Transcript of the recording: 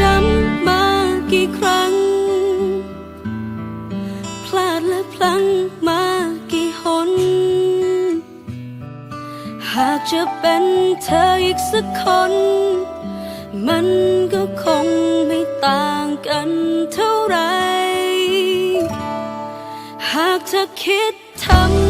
ช้ำมากี่ครั้ง พลาดและพลั้งมากี่หน หากจะเป็นเธออีกสักคน มันก็คงไม่ต่างกันเท่าไร หากเธอคิดทำ